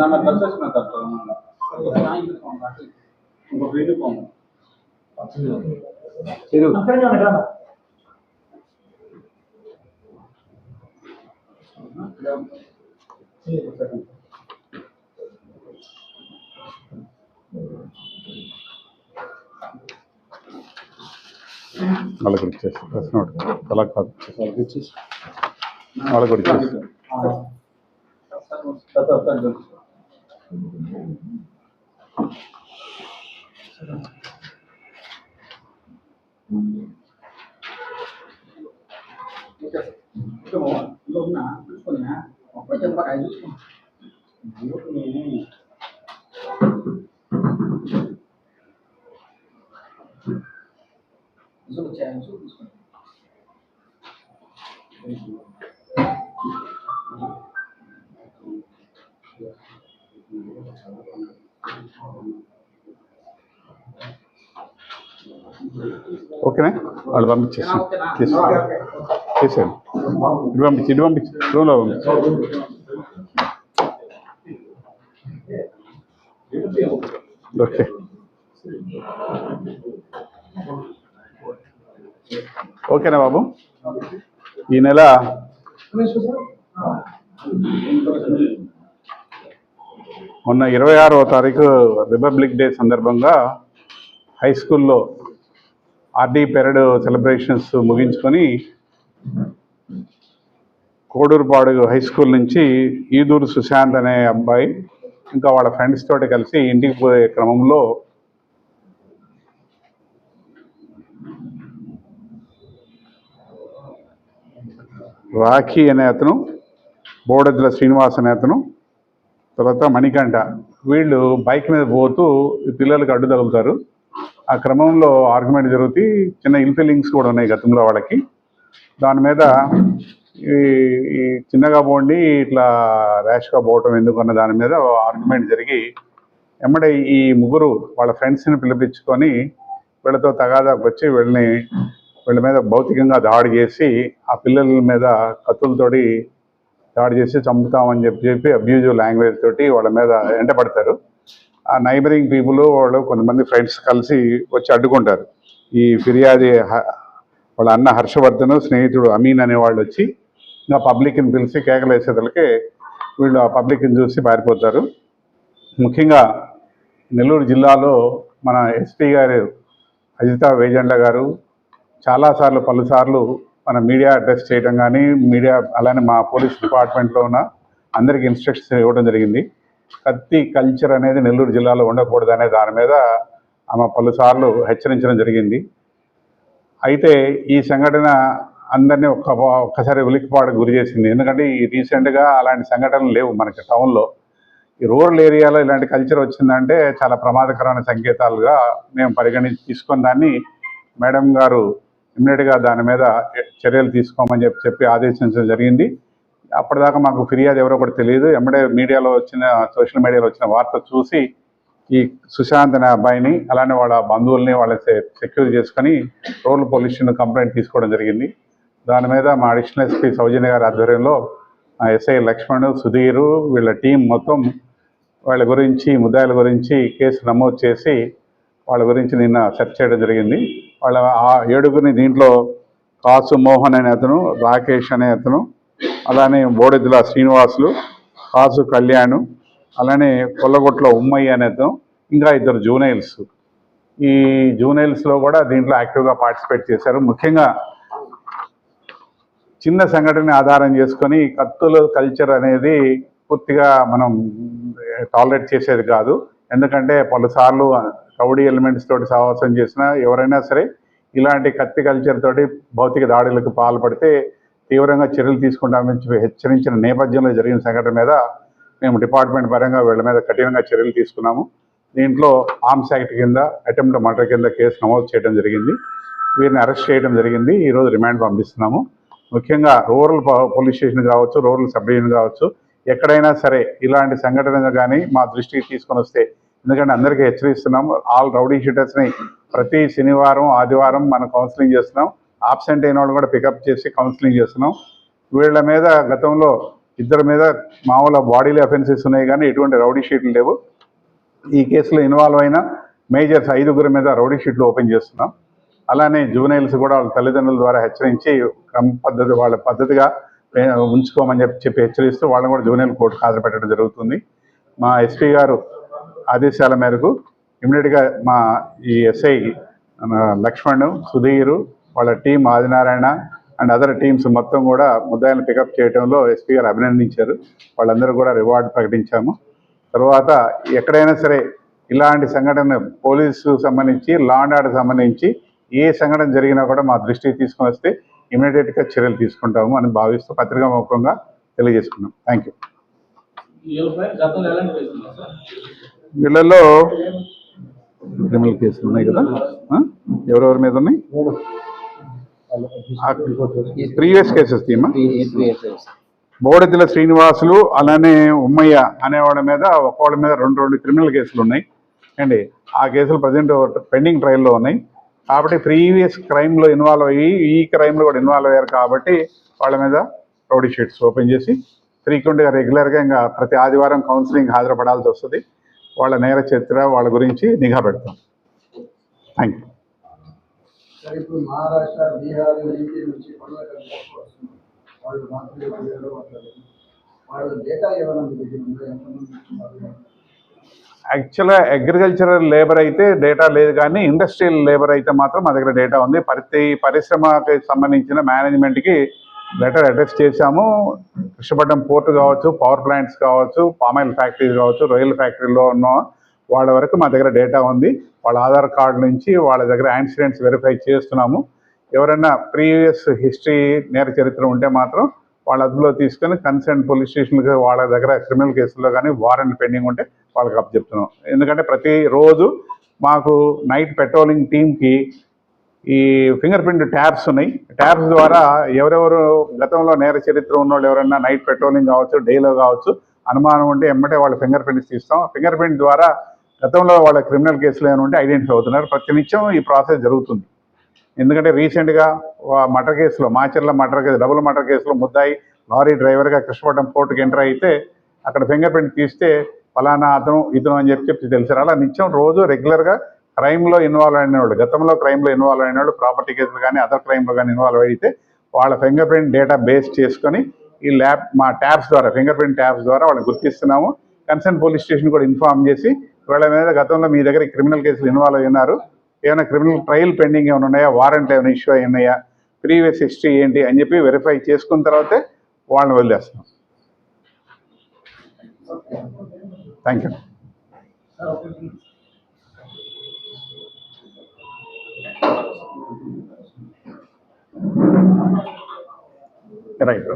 ನಮ್ಮ ಡ್ರೆಸ್ಸಸ್ ಮಾತಾಡ್ತಾರೆ ఇంకొక యూనిఫామ్ ಇದು వాళ్ళకి ఇచ్చేసి ప్రెస్ నోట్ అలా కాదు వాళ్ళకి కూడా ఇచ్చేసి చూసుకోండి ఓకేనా? వాళ్ళు పంపించేసి చేసాను చేశాను ఇటు పంపించి ఇటు పంపించి. రూమ్లో పంపించి. ఓకే. ఓకేనా బాబు? ఈ నెల మొన్న ఇరవై ఆరవ తారీఖు రిపబ్లిక్ డే సందర్భంగా హై స్కూల్లో ఆర్డీ పెరడ్ సెలబ్రేషన్స్ ముగించుకొని కోడూరుపాడు హై స్కూల్ నుంచి ఈదూరు సుశాంత్ అనే అబ్బాయి ఇంకా వాళ్ళ ఫ్రెండ్స్ తోటి కలిసి ఇంటికి పోయే క్రమంలో రాఖీ అనే అతను బోడద్ల శ్రీనివాస్ అనే అతను తర్వాత మణికంఠ వీళ్ళు బైక్ మీద పోతూ పిల్లలకు అడ్డు తగులుతారు. ఆ క్రమంలో ఆర్గ్యుమెంట్ జరుగుతాయి చిన్న ఇన్ఫిలింగ్స్ కూడా ఉన్నాయి గతంలో వాళ్ళకి. దాని మీద ఈ ఈ చిన్నగా పోండి ఇట్లా ర్యాష్గా పోవటం ఎందుకన్న దాని మీద ఆర్గ్యుమెంట్ జరిగి ఎమ్మడే ఈ ముగ్గురు వాళ్ళ ఫ్రెండ్స్ని పిలిపించుకొని వీళ్ళతో తగాదాకు వచ్చి వీళ్ళని వీళ్ళ మీద భౌతికంగా దాడి చేసి ఆ పిల్లల మీద కత్తులతోటి దాడి చేసి చంపుతామని చెప్పి చెప్పి అబ్యూజివ్ లాంగ్వేజ్ తోటి వాళ్ళ మీద ఎంటపడతారు ఆ నైబరింగ్ పీపుల్ వాళ్ళు కొంతమంది ఫ్రెండ్స్ కలిసి వచ్చి అడ్డుకుంటారు. ఈ ఫిర్యాది వాళ్ళ అన్న హర్షవర్ధన్ స్నేహితుడు అమీన్ అనే వాళ్ళు వచ్చి ఇంకా పబ్లిక్ని పిలిచి కేకలేసేదలకే వీళ్ళు ఆ పబ్లిక్ని చూసి పారిపోతారు. ముఖ్యంగా నెల్లూరు జిల్లాలో మన ఎస్పీ గారు అజిత వేజెండ్ల గారు చాలాసార్లు పలుసార్లు మన మీడియా అడ్రస్ చేయడం కానీ మీడియా అలానే మా పోలీస్ డిపార్ట్మెంట్లో ఉన్న అందరికీ ఇన్స్ట్రక్షన్స్ ఇవ్వడం జరిగింది. కత్తి కల్చర్ అనేది నెల్లూరు జిల్లాలో ఉండకూడదు అనే దాని మీద ఆమె పలుసార్లు హెచ్చరించడం జరిగింది. అయితే ఈ సంఘటన అందరినీ ఒక్క ఒక్కసారి ఉలిక్కిపాటు గురి చేసింది. ఎందుకంటే ఈ రీసెంట్గా అలాంటి సంఘటనలు లేవు మనకి టౌన్లో ఈ రూరల్ ఏరియాలో ఇలాంటి కల్చర్ వచ్చిందంటే చాలా ప్రమాదకరమైన సంకేతాలుగా మేము పరిగణించి తీసుకొని దాన్ని మేడం గారు ఇమ్మీడియట్గా దాని మీద చర్యలు తీసుకోమని చెప్పి చెప్పి ఆదేశించడం జరిగింది. అప్పటిదాకా మాకు ఫిర్యాదు ఎవరో కూడా తెలియదు ఎమ్మడే మీడియాలో వచ్చిన సోషల్ మీడియాలో వచ్చిన వార్త చూసి ఈ సుశాంత్ అనే అబ్బాయిని అలానే వాళ్ళ బంధువుల్ని వాళ్ళ సెక్యూర్ చేసుకొని రూరల్ పోలీస్ స్టేషన్ కంప్లైంట్ తీసుకోవడం జరిగింది. దాని మీద మా అడిషనల్ ఎస్పీ సౌజన్య గారి ఆధ్వర్యంలో ఎస్ఐ లక్ష్మణ్ సుధీర్ వీళ్ళ టీం మొత్తం వాళ్ళ గురించి ముద్దాయిల గురించి కేసు నమోదు చేసి వాళ్ళ గురించి నిన్న సెర్చ్ చేయడం జరిగింది. వాళ్ళ ఆ ఏడుగురిని దీంట్లో కాసు మోహన్ అనే అతను రాకేష్ అనే అతను అలానే బోడెద్దుల శ్రీనివాసులు కాసు కళ్యాణ్ అలానే కొల్లగొట్ల ఉమ్మయ్య అనేతం ఇంకా ఇద్దరు జూనైల్స్. ఈ జూనైల్స్లో కూడా దీంట్లో యాక్టివ్గా పార్టిసిపేట్ చేశారు. ముఖ్యంగా చిన్న సంఘటన ఆధారం చేసుకొని కత్తుల కల్చర్ అనేది పూర్తిగా మనం టాలరేట్ చేసేది కాదు. ఎందుకంటే పలుసార్లు కౌడీ ఎలిమెంట్స్ తోటి సహవాసం చేసిన ఎవరైనా సరే ఇలాంటి కత్తి కల్చర్ తోటి భౌతిక దాడులకు పాల్పడితే తీవ్రంగా చర్యలు తీసుకుంటామని చెప్పి హెచ్చరించిన నేపథ్యంలో జరిగిన సంఘటన మీద మేము డిపార్ట్మెంట్ పరంగా వీళ్ళ మీద కఠినంగా చర్యలు తీసుకున్నాము. దీంట్లో ఆర్మ్స్ యాక్ట్ కింద అటెంప్ట్ మర్డర్ కింద కేసు నమోదు చేయడం జరిగింది. వీరిని అరెస్ట్ చేయడం జరిగింది. ఈరోజు రిమాండ్ పంపిస్తున్నాము. ముఖ్యంగా రూరల్ పోలీస్ స్టేషన్ కావచ్చు రూరల్ సబ్ డివిజన్ కావచ్చు ఎక్కడైనా సరే ఇలాంటి సంఘటన కానీ మా దృష్టికి తీసుకొని వస్తే ఎందుకంటే అందరికీ హెచ్చరిస్తున్నాము. ఆల్ రౌడీ షీటర్స్ని ప్రతి శనివారం ఆదివారం మనం కౌన్సిలింగ్ చేస్తున్నాం. ఆబ్సెంట్ అయిన వాళ్ళు కూడా పికప్ చేసి కౌన్సిలింగ్ చేస్తున్నాం. వీళ్ళ మీద గతంలో ఇద్దరి మీద మామూలు బాడీలో అఫెన్సెస్ ఉన్నాయి కానీ ఎటువంటి రౌడీ షీట్లు లేవు. ఈ కేసులో ఇన్వాల్వ్ అయిన మేజర్స్ ఐదుగురి మీద రౌడీ షీట్లు ఓపెన్ చేస్తున్నాం. అలానే జూనైల్స్ కూడా వాళ్ళ తల్లిదండ్రుల ద్వారా హెచ్చరించి క్రమ పద్ధతి వాళ్ళ పద్ధతిగా ఉంచుకోమని చెప్పి చెప్పి హెచ్చరిస్తూ వాళ్ళని కూడా జూనియర్ కోర్టుకు హాజరుపెట్టడం జరుగుతుంది. మా ఎస్పీ గారు ఆదేశాల మేరకు ఇమీడియట్గా మా ఈ ఎస్ఐ లక్ష్మణ్ సుధీర్ వాళ్ళ team Adinarayana and other teams మొత్తం కూడా ముద్దాయిలను పికప్ చేయడంలో ఎస్పీ గారు అభినందించారు. వాళ్ళందరూ కూడా రివార్డు ప్రకటించాము. తర్వాత ఎక్కడైనా సరే ఇలాంటి సంఘటన పోలీసు సంబంధించి లా అండ్ ఆర్డర్ సంబంధించి ఏ సంఘటన జరిగినా కూడా మా దృష్టికి తీసుకొని వస్తే ఇమీడియట్గా చర్యలు తీసుకుంటాము అని భావిస్తూ పత్రికా ముఖంగా తెలియజేసుకున్నాం. థ్యాంక్ యూ వీళ్ళల్లో క్రిమినల్ కేసులు ఉన్నాయి కదా? ఎవరెవరి మీద ఉన్నాయి? ప్రీవియస్ కేసెస్ తీమా బోడెద్దుల శ్రీనివాసులు అలానే ఉమ్మయ్య అనేవాళ్ళ మీద ఒక్కోళ్ళ మీద రెండు రెండు క్రిమినల్ కేసులు ఉన్నాయి. అండి ఆ కేసులు ప్రజెంట్ పెండింగ్ ట్రయల్లో ఉన్నాయి. కాబట్టి ప్రీవియస్ క్రైమ్లో ఇన్వాల్వ్ అయ్యి ఈ క్రైమ్లో కూడా ఇన్వాల్వ్ అయ్యారు కాబట్టి వాళ్ళ మీద రౌడీ షీట్స్ ఓపెన్ చేసి ఫ్రీక్వెంట్గా రెగ్యులర్గా ఇంకా ప్రతి ఆదివారం కౌన్సిలింగ్ హాజరుపడాల్సి వస్తుంది. వాళ్ళ నేర చరిత్ర వాళ్ళ గురించి నిఘా పెడతాం. థ్యాంక్ యూ సరే ఇప్పుడు మహారాష్ట్ర బీహార్ యూపీ నుంచి పండుగ వస్తున్నారు వాళ్ళు మాతృ మాట్లాడారు డేటా ఏమైనా మీ దగ్గర ఉందా ఎంతమంది ఇస్తున్నారు? యాక్చువల్గా అగ్రికల్చరల్ లేబర్ అయితే డేటా లేదు కానీ ఇండస్ట్రియల్ లేబర్ అయితే మాత్రం మా దగ్గర డేటా ఉంది. ప్రతి పరిశ్రమకి సంబంధించిన మేనేజ్మెంట్కి లెటర్ అడ్రస్ చేశాము. కృష్ణపట్నం పోర్ట్ కావచ్చు పవర్ ప్లాంట్స్ కావచ్చు పామాయిల్ ఫ్యాక్టరీస్ కావచ్చు రొయ్యల ఫ్యాక్టరీలో ఉన్న వాళ్ళ వరకు మా దగ్గర డేటా ఉంది. వాళ్ళ ఆధార్ కార్డు నుంచి వాళ్ళ దగ్గర యాక్సిడెంట్స్ వెరిఫై చేస్తున్నాము. ఎవరైనా ప్రీవియస్ హిస్టరీ నేర చరిత్ర ఉంటే మాత్రం వాళ్ళ అదుపులో తీసుకొని కన్సర్న్ పోలీస్ స్టేషన్కి వాళ్ళ దగ్గర క్రిమినల్ కేసుల్లో కానీ వారెంట్ పెండింగ్ ఉంటే వాళ్ళకి అప్ చెప్తున్నాం ఎందుకంటే ప్రతిరోజు మాకు నైట్ పెట్రోలింగ్ టీంకి ఈ ఫింగర్ ప్రింట్ ట్యాబ్స్ ఉన్నాయి. ట్యాబ్స్ ద్వారా ఎవరెవరు గతంలో నేర చరిత్ర ఉన్నోళ్ళు ఎవరైనా నైట్ పెట్రోలింగ్ కావచ్చు డేలో కావచ్చు అనుమానం ఉంటే ఎమ్మటే వాళ్ళ ఫింగర్ ప్రింట్స్ తీస్తాం. ఫింగర్ ప్రింట్ ద్వారా గతంలో వాళ్ళ క్రిమినల్ కేసులు ఏమైనా ఉంటే ఐడెంటిఫై అవుతున్నారు. ప్రతినిత్యం ఈ ప్రాసెస్ జరుగుతుంది. ఎందుకంటే రీసెంట్గా మటర్ కేసులో మాచర్ల మటర్ కేసు డబుల్ మటర్ కేసులో ముద్దాయి లారీ డ్రైవర్గా కృష్ణపట్నం పోర్టుకి ఎంటర్ అయితే అక్కడ ఫింగర్ ప్రింట్ తీస్తే ఫలానా అతను ఇతను అని చెప్పి చెప్పి తెలిసారు. అలా నిత్యం రోజు రెగ్యులర్గా క్రైమ్లో ఇన్వాల్వ్ అయిన వాళ్ళు గతంలో క్రైమ్లో ఇన్వాల్వ్ అయిన వాళ్ళు ప్రాపర్టీ కేసులు కానీ అదర్ క్రైమ్లో కానీ ఇన్వాల్వ్ అయితే వాళ్ళ ఫింగర్ ప్రింట్ డేటా బేస్ చేసుకొని ఈ ల్యాబ్ మా ట్యాబ్స్ ద్వారా ఫింగర్ ప్రింట్ ట్యాబ్స్ ద్వారా వాళ్ళని గుర్తిస్తున్నాము. కన్సర్న్ పోలీస్ స్టేషన్ కూడా ఇన్ఫార్మ్ చేసి వీళ్ళ మీద గతంలో మీ దగ్గర క్రిమినల్ కేసులు ఇన్వాల్వ్ అయినారు. ఏమైనా క్రిమినల్ ట్రయల్ పెండింగ్ ఏమైనా ఉన్నాయా? వారెంట్ ఏమైనా ఇష్యూ అయినాయా? ప్రీవియస్ హిస్టరీ ఏంటి అని చెప్పి వెరిఫై చేసుకున్న తర్వాతే వాళ్ళని వదిలేస్తున్నాం. Thank you right